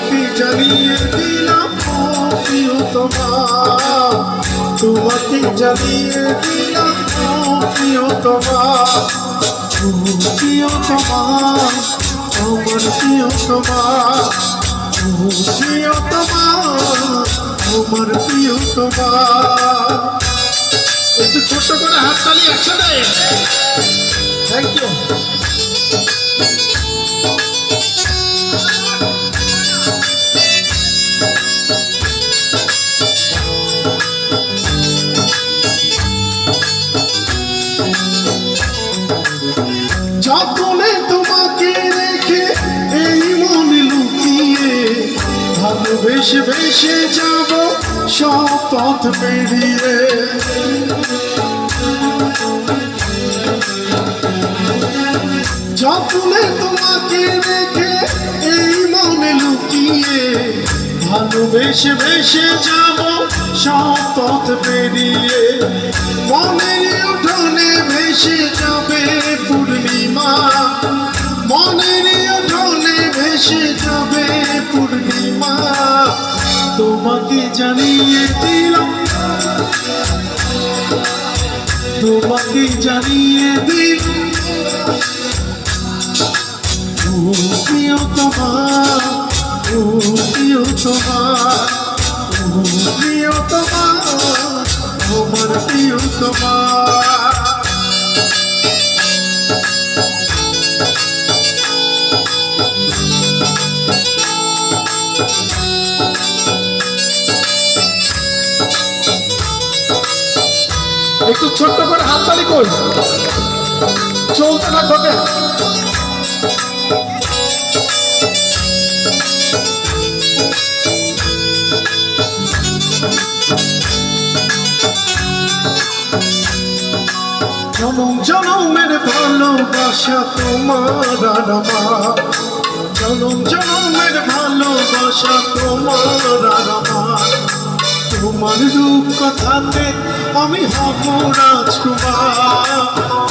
তোমাকে জানিয়ে দিলাম তোমার তোমাকে জানিয়ে দিলাম প্রিয় তোমার প্রিয় তোমার আমার প্রিয় তোমার প্রিয় তোমার আমার প্রিয় তোমার একটু ছোট্ট করে হাততালি একসাথে। থ্যাংক ইউ ভালোবেসে বেসে যাব, সব পথ পেরিয়ে। যতনে তোমাকে রেখে এই মনে লুকিয়ে ভালোবেসে বেসে যাব, সব পথ পেরিয়ে। জানিয়ে দিলাম। তোমাকে জানিয়ে দিলাম। ও তোমার ও প্রিয় তোমার ও প্রিয় তোমার প্রিয় তোমার। ছোট্ট করে। চলতে থাকবে জনম জনমের ভালোবাসা তোমার আমার জনম জনমের ভালোবাসা তোমার আমার তোমার রূপ কথাতে আমি হব রাজকুমার।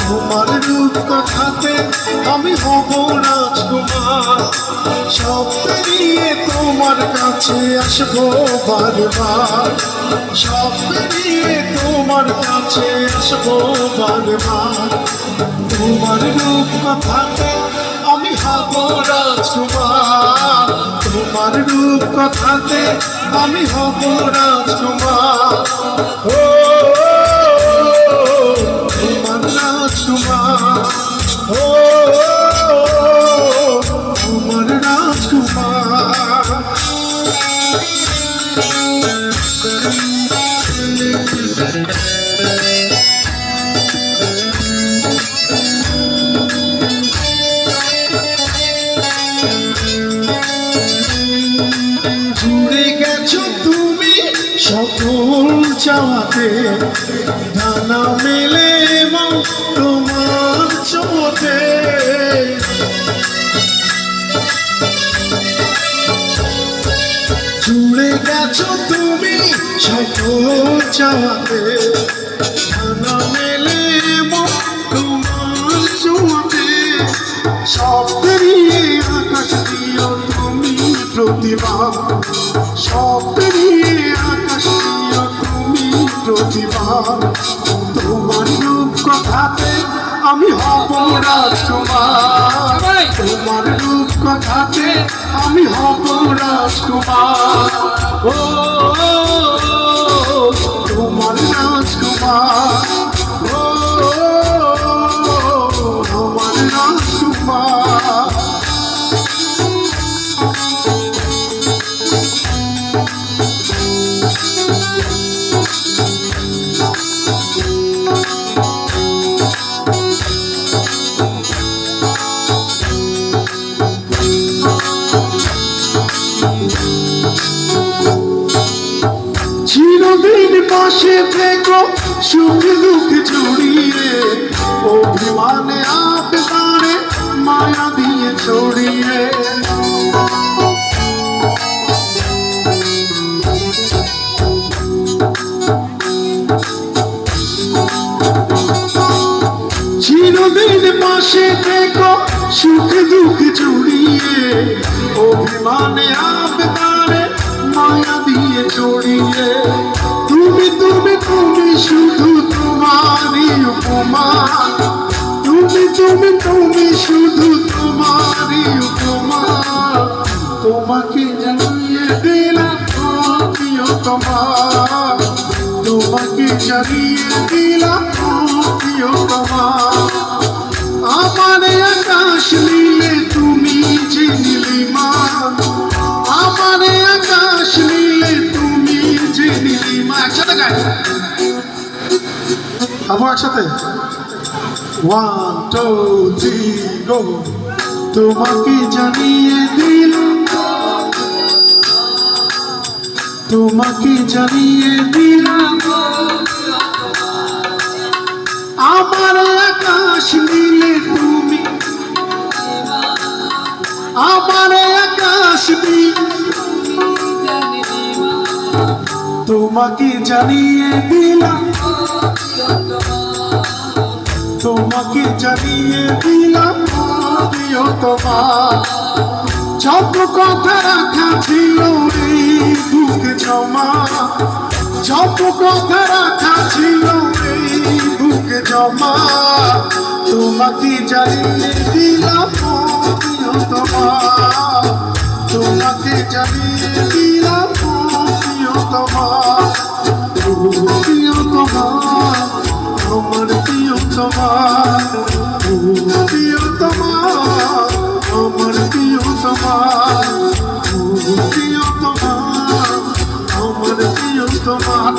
তোমার রূপ কথাতে আমি হব রাজকুমার। সব পেরিয়ে তোমার কাছে আসব বারবার। সব পেরিয়ে তোমার কাছে আসব বারবার। তোমার রূপ কথাতে আমি হব রাজকুমার। তোমার রূপ কথাতে আমি হব রাজকুমার। ও সকল চাওয়াতে দানা মেলে এবং তোমার চোখে জুড়ে গেছো তুমি সকল চাওয়াতে মেলে এবং তোমার চোখে সব আকাশ দিও তুমি প্রতিভা সব তুমি প্রতিভা তোমার রূপ কথাতে আমি হব রাজকুমার তোমার রূপ কথাতে আমি হব রাজকুমার ও তোমার রাজকুমার পাশে থেকো, সুখ দুঃখ জড়িয়ে অভিমানে আবেদারে মায়া দিয়ে ছড়িয়ে। চিরদিন পাশে থেকো, সুখ দুঃখ জড়িয়ে অভিমানে আবেদারে মায়া দিয়ে তুমি শুধু তোমারই উপমা তুমি তুমি তুমি শুধু তোমারই উপমা তোমাকে জানিয়ে দিলাম প্রিয়তমা তোমাকে জানিয়ে দিলাম প্রিয়তমা আমার আকাশ নীলে আবু একসাথে। ওয়ান টু থ্রি গো তোমাকে জানিয়ে দিলাম তোমাকে জানিয়ে দিলাম আমার আকাশ নীলে তুমি। আমার আকাশ তোমাকে জানিয়ে দিলাম। তোমাকে জানিয়ে দিলাম তোমার। সব কথা রাখা ছিল এই বুক জমা। সব কথা রাখা ছিল এই বুক জমা। তোমাকে জানিয়ে দিলাম তোমার। তোমাকে জানিয়ে দিলাম তোমার। প্রিয় তোমার। আমার প্রিয় তোমার প্রিয় তোমার আমার প্রিয় তোমার প্রিয় তোমার আমার প্রিয় তোমার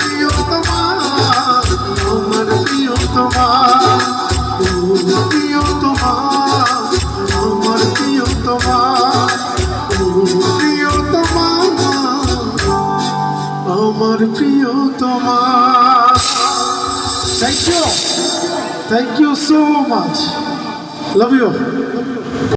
প্রিয় তোমার আমার প্রিয় তোমার প্রিয় আমার প্রিয় তোমার প্রিয় আমার প্রিয় Thank you. Thank you so much. Love you.